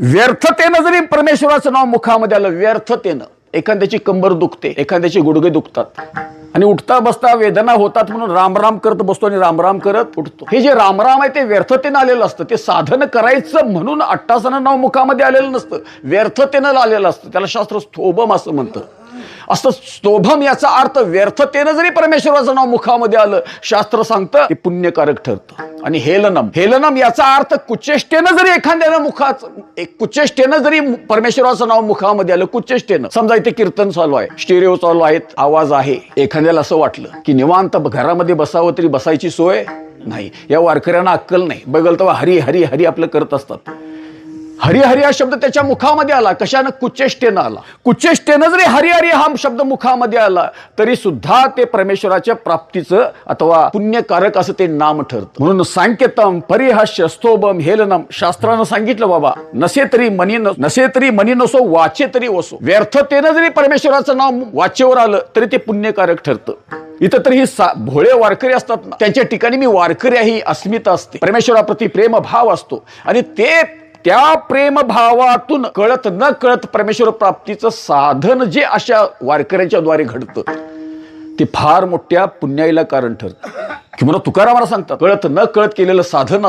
व्यर्थतेनं जरी परमेश्वराचं नाव मुखामध्ये आलं व्यर्थतेनं. एखाद्याची कंबर दुखते एखाद्याची गुडघे दुखतात. आणि उठता बसता वेदना होतात म्हणून रामराम करत बसतो आणि रामराम करत उठतो. हे जे रामराम आहे ते व्यर्थतेनं आलेलं असतं. ते साधन करायचं म्हणून अट्टासनं नाव मुखामध्ये आलेलं नसतं. व्यर्थतेनं आलेलं असतं. त्याला शास्त्र स्तोभम असं म्हणतं. असं स्तोभम याचा अर्थ व्यर्थतेनं जरी परमेश्वराचं नाव मुखामध्ये आलं शास्त्र सांगतं ते पुण्यकारक ठरतं. आणि हेलनम. हेलनम याचा अर्थ कुचेष्टेनं जरी एखाद्यानं मुखाचं एक कुचेष्टेनं जरी परमेश्वराचं नाव मुखामध्ये आलं कुचेष्टेनं. समजा इथे कीर्तन चालू आहे स्टेरिओ चालू आहेत आवाज आहे. एखाद्याला असं वाटलं की निवांत घरामध्ये बसावं तरी बसायची सोय नाही. या वारकऱ्यांना अक्कल नाही. बघल तेव्हा हरी हरी हरी आपलं करत असतात. हरिहरी हा शब्द त्याच्या मुखामध्ये आला. कशानं? कुचेष्टेनं आला. कुचेष्टेनं जरी हरिहरी हा शब्द मुखामध्ये आला तरी सुद्धा ते परमेश्वराच्या प्राप्तीचं अथवा पुण्यकारक असं ते नाम ठरतं. म्हणून सांकेतम परिहास्य स्तोभम हेलनम शास्त्रानं सांगितलं बाबा. नसे तरी मनी नसे तरी मनी नसो वाचे तरी वसो व्यर्थतेनं जरी परमेश्वराचं नाव वाचेवर आलं तरी ते पुण्यकारक ठरतं. इथं तर ही भोळे वारकरी असतात ना. त्यांच्या ठिकाणी मी वारकरी ही अस्मिता असते. परमेश्वराप्रती प्रेम भाव असतो. आणि ते त्या प्रेमभावातून कळत न कळत परमेश्वर प्राप्तीचं साधन जे अशा वारकऱ्यांच्या द्वारे घडतं ते फार मोठ्या पुण्याईला कारण ठरतं. किंवा तुकारामाला सांगतात कळत न कळत केलेलं साधन असतं